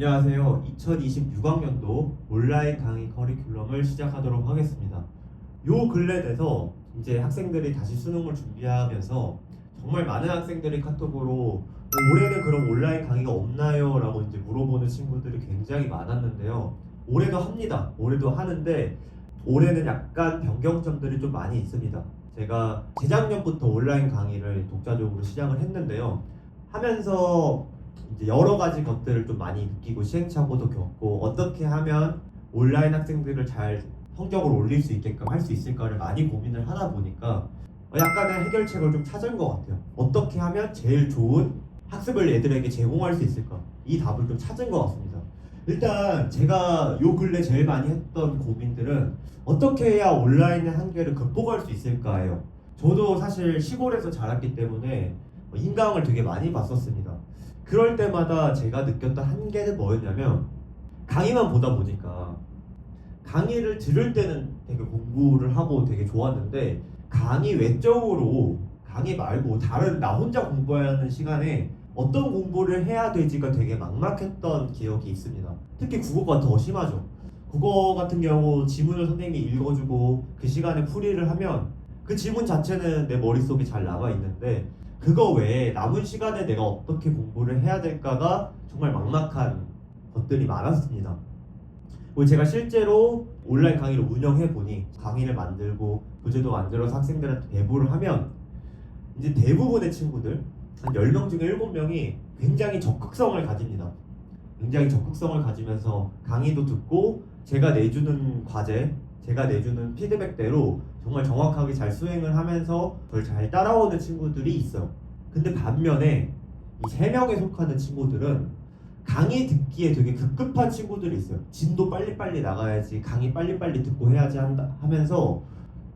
안녕하세요. 2026학년도 온라인 강의 커리큘럼을 시작하도록 하겠습니다. 요 근래 돼서 이제 학생들이 다시 수능을 준비하면서 정말 많은 학생들이 카톡으로 어, 올해는 그럼 온라인 강의가 없나요? 라고 이제 물어보는 친구들이 굉장히 많았는데요. 올해도 합니다. 올해도 하는데 올해는 약간 변경점들이 좀 많이 있습니다. 제가 재작년부터 온라인 강의를 독자적으로 시작을 했는데요. 하면서 여러 가지 것들을 좀 많이 느끼고 시행착오도 겪고 어떻게 하면 온라인 학생들을 잘 성적을 올릴 수 있게끔 할 수 있을까를 많이 고민을 하다 보니까 약간의 해결책을 좀 찾은 것 같아요. 어떻게 하면 제일 좋은 학습을 애들에게 제공할 수 있을까? 이 답을 좀 찾은 것 같습니다. 일단 제가 요 근래 제일 많이 했던 고민들은 어떻게 해야 온라인의 한계를 극복할 수 있을까예요. 저도 사실 시골에서 자랐기 때문에 인강을 되게 많이 봤었습니다. 그럴 때마다 제가 느꼈던 한계는 뭐였냐면 강의만 보다 보니까 강의를 들을 때는 되게 공부를 하고 되게 좋았는데 강의 외적으로 강의 말고 다른 나 혼자 공부해야 하는 시간에 어떤 공부를 해야 되지가 되게 막막했던 기억이 있습니다. 특히 국어가 더 심하죠. 국어 같은 경우 지문을 선생님이 읽어주고 그 시간에 풀이를 하면 그 지문 자체는 내 머릿속에 잘 남아 있는데 그거 외에 남은 시간에 내가 어떻게 공부를 해야 될까가 정말 막막한 것들이 많았습니다. 제가 실제로 온라인 강의를 운영해 보니 강의를 만들고 교재도 만들어서 학생들한테 배부를 하면 이제 대부분의 친구들 한 10명 중에 7명이 굉장히 적극성을 가집니다. 굉장히 적극성을 가지면서 강의도 듣고 제가 내주는 과제, 제가 내주는 피드백대로 정말 정확하게 잘 수행을 하면서 그걸 잘 따라오는 친구들이 있어요. 근데 반면에 이 세 명에 속하는 친구들은 강의 듣기에 되게 급급한 친구들이 있어요. 진도 빨리빨리 나가야지, 강의 빨리빨리 듣고 해야지 한다, 하면서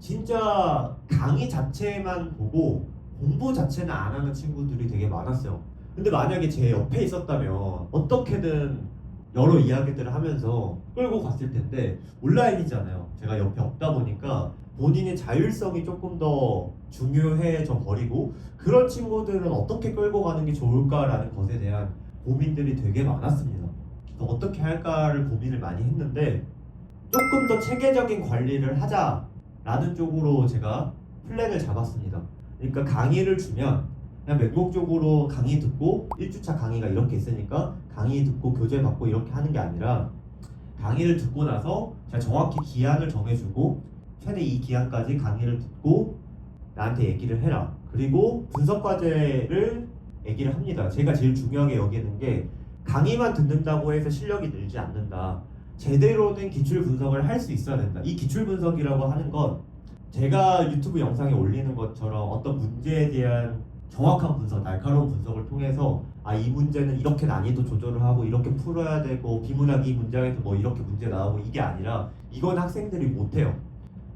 진짜 강의 자체만 보고 공부 자체는 안 하는 친구들이 되게 많았어요. 근데 만약에 제 옆에 있었다면 어떻게든 여러 이야기들을 하면서 끌고 갔을 텐데 온라인이잖아요. 제가 옆에 없다 보니까 본인의 자율성이 조금 더 중요해져 버리고 그런 친구들은 어떻게 끌고 가는 게 좋을까라는 것에 대한 고민들이 되게 많았습니다. 어떻게 할까를 고민을 많이 했는데 조금 더 체계적인 관리를 하자라는 쪽으로 제가 플랜을 잡았습니다. 그러니까 강의를 주면 그냥 맹목적으로 강의 듣고 1주차 강의가 이렇게 있으니까 강의 듣고 교재 받고 이렇게 하는 게 아니라 강의를 듣고 나서 제가 정확히 기한을 정해주고 최대 이 기한까지 강의를 듣고 나한테 얘기를 해라. 그리고 분석 과제를 얘기를 합니다. 제가 제일 중요하게 여기는 게 강의만 듣는다고 해서 실력이 늘지 않는다. 제대로 된 기출 분석을 할 수 있어야 된다. 이 기출 분석이라고 하는 건 제가 유튜브 영상에 올리는 것처럼 어떤 문제에 대한 정확한 분석, 날카로운 분석을 통해서 아 이 문제는 이렇게 난이도 조절을 하고 이렇게 풀어야 되고 비문학 이 문장에서 뭐 이렇게 문제 나오고 이게 아니라 이건 학생들이 못해요.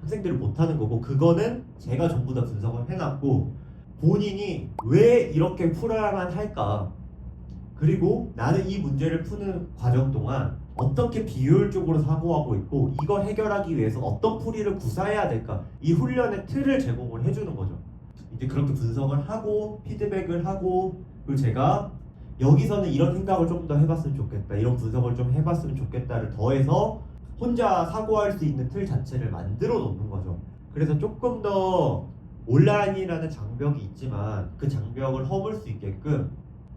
학생들이 못하는 거고 그거는 제가 전부 다 분석을 해놨고 본인이 왜 이렇게 풀어야만 할까? 그리고 나는 이 문제를 푸는 과정 동안 어떻게 비효율적으로 사고하고 있고 이걸 해결하기 위해서 어떤 풀이를 구사해야 될까? 이 훈련의 틀을 제공을 해주는 거죠 이제 그렇게 분석을 하고 피드백을 하고 그리고 제가 여기서는 이런 생각을 좀 더 해봤으면 좋겠다 이런 분석을 좀 해봤으면 좋겠다를 더해서 혼자 사고할 수 있는 틀 자체를 만들어 놓는 거죠 그래서 조금 더 온라인이라는 장벽이 있지만 그 장벽을 허물 수 있게끔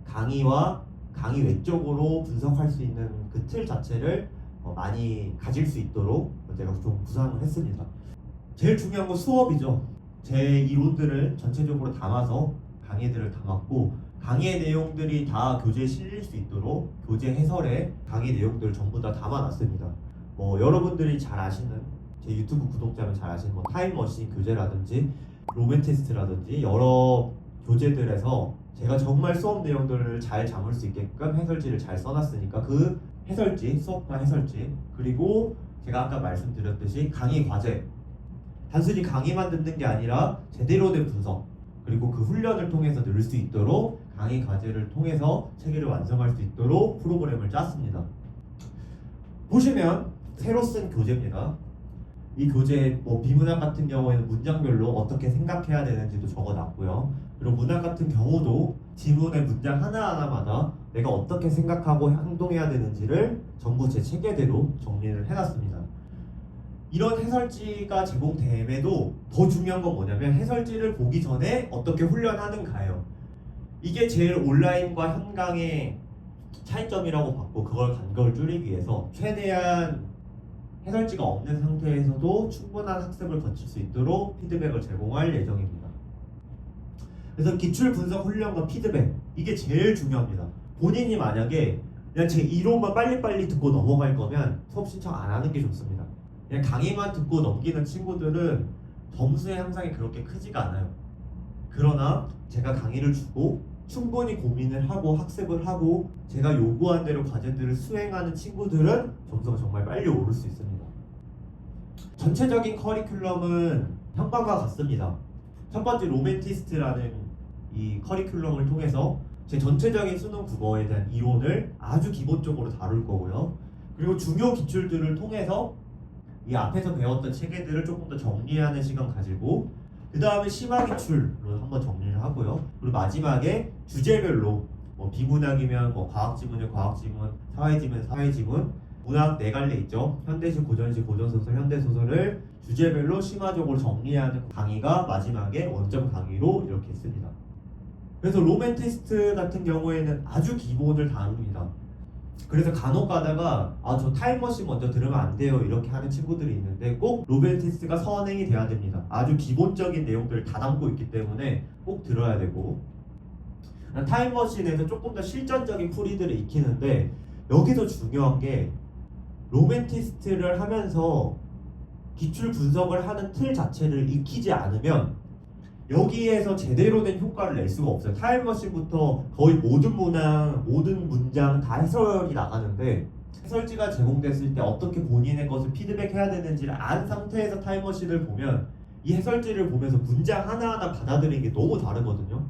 강의와 강의 외적으로 분석할 수 있는 그 틀 자체를 어, 많이 가질 수 있도록 제가 좀 구상을 했습니다. 제일 중요한 건 수업이죠. 제 이론들을 전체적으로 담아서 강의들을 담았고 강의 내용들이 다 교재에 실릴 수 있도록 교재 해설에 강의 내용들을 전부 다 담아놨습니다. 뭐 여러분들이 잘 아시는 제 유튜브 구독자면 잘 아시는 뭐 타임머신 교재라든지 로맨 테스트라든지 여러 교재들에서 제가 정말 수업 내용들을 잘 담을 수 있게끔 해설지를 잘 써놨으니까 그 해설지, 수업과 해설지 그리고 제가 아까 말씀드렸듯이 강의 과제 단순히 강의만 듣는 게 아니라 제대로 된 분석 그리고 그 훈련을 통해서 늘 수 있도록 강의 과제를 통해서 체계를 완성할 수 있도록 프로그램을 짰습니다. 보시면 새로 쓴 교재입니다. 이 교재 뭐 비문학 같은 경우에는 문장별로 어떻게 생각해야 되는지도 적어놨고요. 그리고 문학 같은 경우도 지문의 문장 하나하나마다 내가 어떻게 생각하고 행동해야 되는지를 전부 제 체계대로 정리를 해놨습니다. 이런 해설지가 제공됨에도 더 중요한 건 뭐냐면 해설지를 보기 전에 어떻게 훈련하는가예요. 이게 제일 온라인과 현강의 차이점이라고 봤고 그걸 간격을 줄이기 위해서 최대한 해설지가 없는 상태에서도 충분한 학습을 거칠 수 있도록 피드백을 제공할 예정입니다. 그래서 기출 분석 훈련과 피드백 이게 제일 중요합니다. 본인이 만약에 그냥 제 이론만 빨리빨리 듣고 넘어갈 거면 수업 신청 안 하는 게 좋습니다. 그냥 강의만 듣고 넘기는 친구들은 점수의 향상이 그렇게 크지가 않아요. 그러나 제가 강의를 주고 충분히 고민을 하고 학습을 하고 제가 요구한 대로 과제들을 수행하는 친구들은 점수가 정말 빨리 오를 수 있습니다. 전체적인 커리큘럼은 현관과 같습니다. 첫 번째 로맨티스트라는 이 커리큘럼을 통해서 제 전체적인 수능 국어에 대한 이론을 아주 기본적으로 다룰 거고요. 그리고 중요 기출들을 통해서 이 앞에서 배웠던 체계들을 조금 더 정리하는 시간 가지고 그 다음에 심화 기출로 한번 정리를 하고요. 그리고 마지막에 주제별로 뭐 비문학이면 뭐 과학 지문이면 과학 지문, 사회 지문, 사회 지문, 문학 네 갈래 있죠. 현대시, 고전시, 고전소설, 현대소설을 주제별로 심화적으로 정리하는 강의가 마지막에 원점 강의로 이렇게 있습니다. 그래서 로맨티스트 같은 경우에는 아주 기본을 다룹니다. 그래서 간혹 가다가 아 저 타임머신 먼저 들으면 안 돼요 이렇게 하는 친구들이 있는데 꼭 로맨티스트가 선행이 돼야 됩니다. 아주 기본적인 내용들을 다 담고 있기 때문에 꼭 들어야 되고 타임머신에서 조금 더 실전적인 풀이들을 익히는데 여기서 중요한 게 로맨티스트를 하면서 기출 분석을 하는 틀 자체를 익히지 않으면 여기에서 제대로 된 효과를 낼 수가 없어요. 타임머신부터 거의 모든 문항, 모든 문장 다 해설이 나가는데 해설지가 제공됐을 때 어떻게 본인의 것을 피드백해야 되는지를 안 상태에서 타임머신을 보면 이 해설지를 보면서 문장 하나하나 받아들이는 게 너무 다르거든요.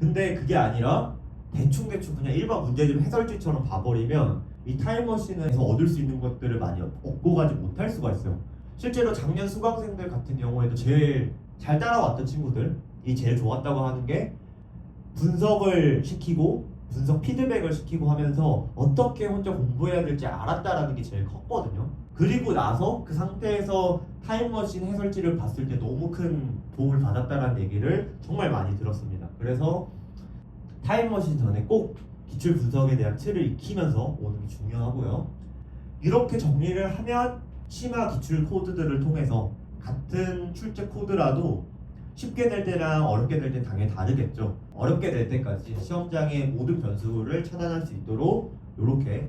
근데 그게 아니라 대충대충 그냥 일반 문제집 해설지처럼 봐버리면 이 타임머신에서 얻을 수 있는 것들을 많이 얻고 가지 못할 수가 있어요. 실제로 작년 수강생들 같은 경우에도 제일 잘 따라왔던 친구들이 제일 좋았다고 하는 게 분석을 시키고 분석 피드백을 시키고 하면서 어떻게 혼자 공부해야 될지 알았다라는 게 제일 컸거든요. 그리고 나서 그 상태에서 타임머신 해설지를 봤을 때 너무 큰 도움을 받았다라는 얘기를 정말 많이 들었습니다. 그래서 타임머신 전에 꼭 기출 분석에 대한 틀을 익히면서 오는 게 중요하고요. 이렇게 정리를 하면 심화 기출 코드들을 통해서 같은 출제 코드라도 쉽게 될 때랑 어렵게 될때 당연히 다르겠죠. 어렵게 될 때까지 시험장의 모든 변수를 차단할 수 있도록 이렇게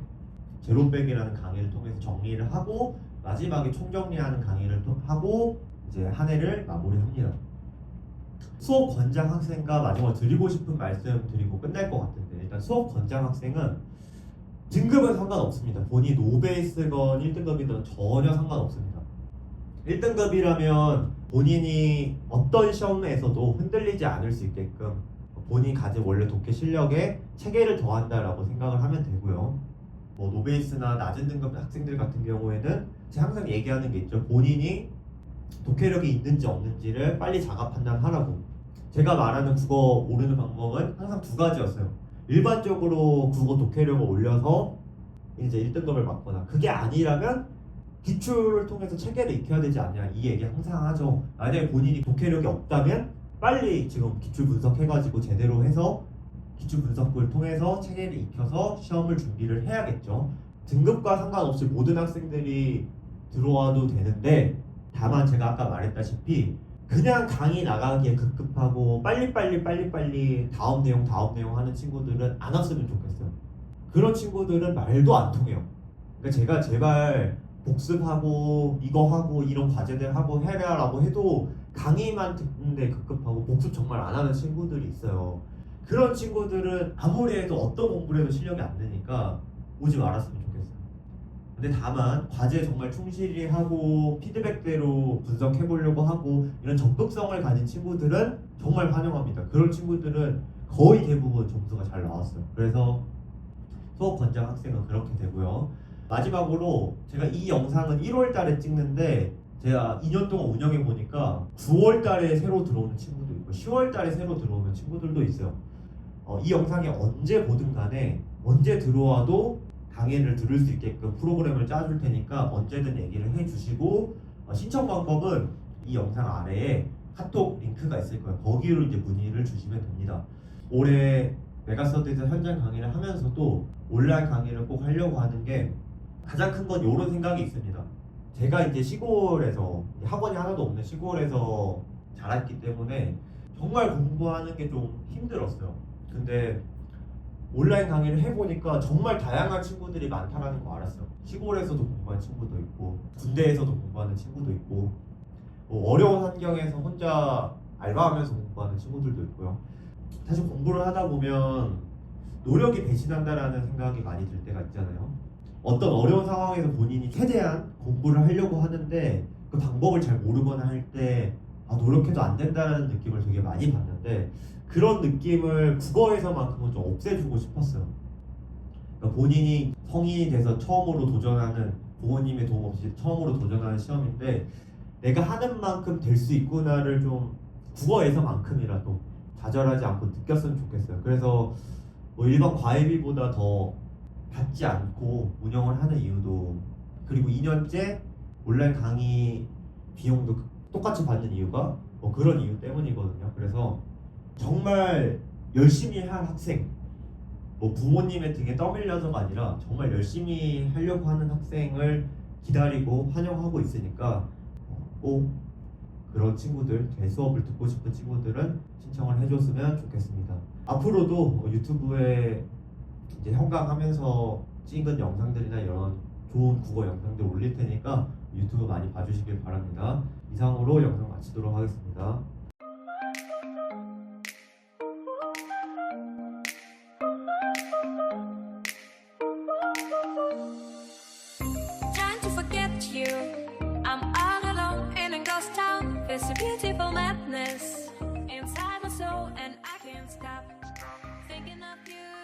제로백이라는 강의를 통해서 정리를 하고 마지막에 총정리하는 강의를 또 하고 이제 한 해를 마무리합니다. 수업 권장 학생과 마지막으로 드리고 싶은 말씀 드리고 끝날 것 같은데 일단 수업 권장 학생은 등급은 상관없습니다. 본이 노베이스건 1등급이든 전혀 상관없습니다. 1등급이라면 본인이 어떤 시험에서도 흔들리지 않을 수 있게끔 본인이 가진 원래 독해 실력에 체계를 더한다라고 생각을 하면 되고요. 뭐 노베이스나 낮은 등급 학생들 같은 경우에는 제가 항상 얘기하는 게 있죠. 본인이 독해력이 있는지 없는지를 빨리 자가 판단하라고. 제가 말하는 국어 모르는 방법은 항상 두 가지였어요. 일반적으로 국어 독해력을 올려서 이제 1등급을 받거나 그게 아니라면 기출을 통해서 체계를 익혀야 되지 않냐 이 얘기 항상 하죠. 만약에 본인이 독해력이 없다면 빨리 지금 기출 분석해가지고 제대로 해서 기출 분석을 통해서 체계를 익혀서 시험을 준비를 해야겠죠. 등급과 상관없이 모든 학생들이 들어와도 되는데 다만 제가 아까 말했다시피 그냥 강의 나가기에 급급하고 빨리빨리 빨리빨리 다음 내용 다음 내용 하는 친구들은 안 왔으면 좋겠어요. 그런 친구들은 말도 안 통해요. 그러니까 제가 제발 복습하고 이거 하고 이런 과제들 하고 해라라고 해도 강의만 듣는데 급급하고 복습 정말 안 하는 친구들이 있어요. 그런 친구들은 아무리 해도 어떤 공부를 해도 실력이 안 되니까 오지 말았으면 좋겠어요. 근데 다만 과제 정말 충실히 하고 피드백대로 분석해 보려고 하고 이런 적극성을 가진 친구들은 정말 환영합니다. 그런 친구들은 거의 대부분 점수가 잘 나왔어요. 그래서 수업 권장 학생은 그렇게 되고요. 마지막으로 제가 이 영상은 1월 달에 찍는데 제가 2년 동안 운영해 보니까 9월 달에 새로 들어오는 친구도 있고 10월 달에 새로 들어오는 친구들도 있어요. 어, 이 영상이 언제 보든 간에 언제 들어와도 강의를 들을 수 있게끔 프로그램을 짜줄 테니까 언제든 얘기를 해주시고 어, 신청 방법은 이 영상 아래에 카톡 링크가 있을 거예요. 거기로 이제 문의를 주시면 됩니다. 올해 메가스터디에서 현장 강의를 하면서도 온라인 강의를 꼭 하려고 하는 게 가장 큰 건 이런 생각이 있습니다. 제가 이제 시골에서 학원이 하나도 없는 시골에서 자랐기 때문에 정말 공부하는 게 좀 힘들었어요. 근데 온라인 강의를 해보니까 정말 다양한 친구들이 많다라는 거 알았어요. 시골에서도 공부하는 친구도 있고 군대에서도 공부하는 친구도 있고 뭐 어려운 환경에서 혼자 알바하면서 공부하는 친구들도 있고요. 사실 공부를 하다 보면 노력이 배신한다라는 생각이 많이 들 때가 있잖아요. 어떤 어려운 상황에서 본인이 최대한 공부를 하려고 하는데 그 방법을 잘 모르거나 할 때 아, 노력해도 안 된다라는 느낌을 되게 많이 받는데 그런 느낌을 국어에서만큼은 좀 없애주고 싶었어요. 그러니까 본인이 성인이 돼서 처음으로 도전하는 부모님의 도움 없이 처음으로 도전하는 시험인데 내가 하는 만큼 될 수 있구나를 좀 국어에서만큼이라도 좌절하지 않고 느꼈으면 좋겠어요. 그래서 뭐 일반 과외비보다 더 받지 않고 운영을 하는 이유도 그리고 2년째 온라인 강의 비용도 똑같이 받는 이유가 뭐 그런 이유 때문이거든요. 그래서 정말 열심히 할 학생, 뭐 부모님의 등에 떠밀려서가 아니라 정말 열심히 하려고 하는 학생을 기다리고 환영하고 있으니까 어, 꼭 그런 친구들, 제 수업을 듣고 싶은 친구들은 신청을 해줬으면 좋겠습니다. 앞으로도 뭐 유튜브에 이제 형광하면서 찍은 영상들이나 이런 좋은 국어 영상들 올릴 테니까 유튜브 많이 봐주시길 바랍니다. 이상으로 영상 마치도록 하겠습니다.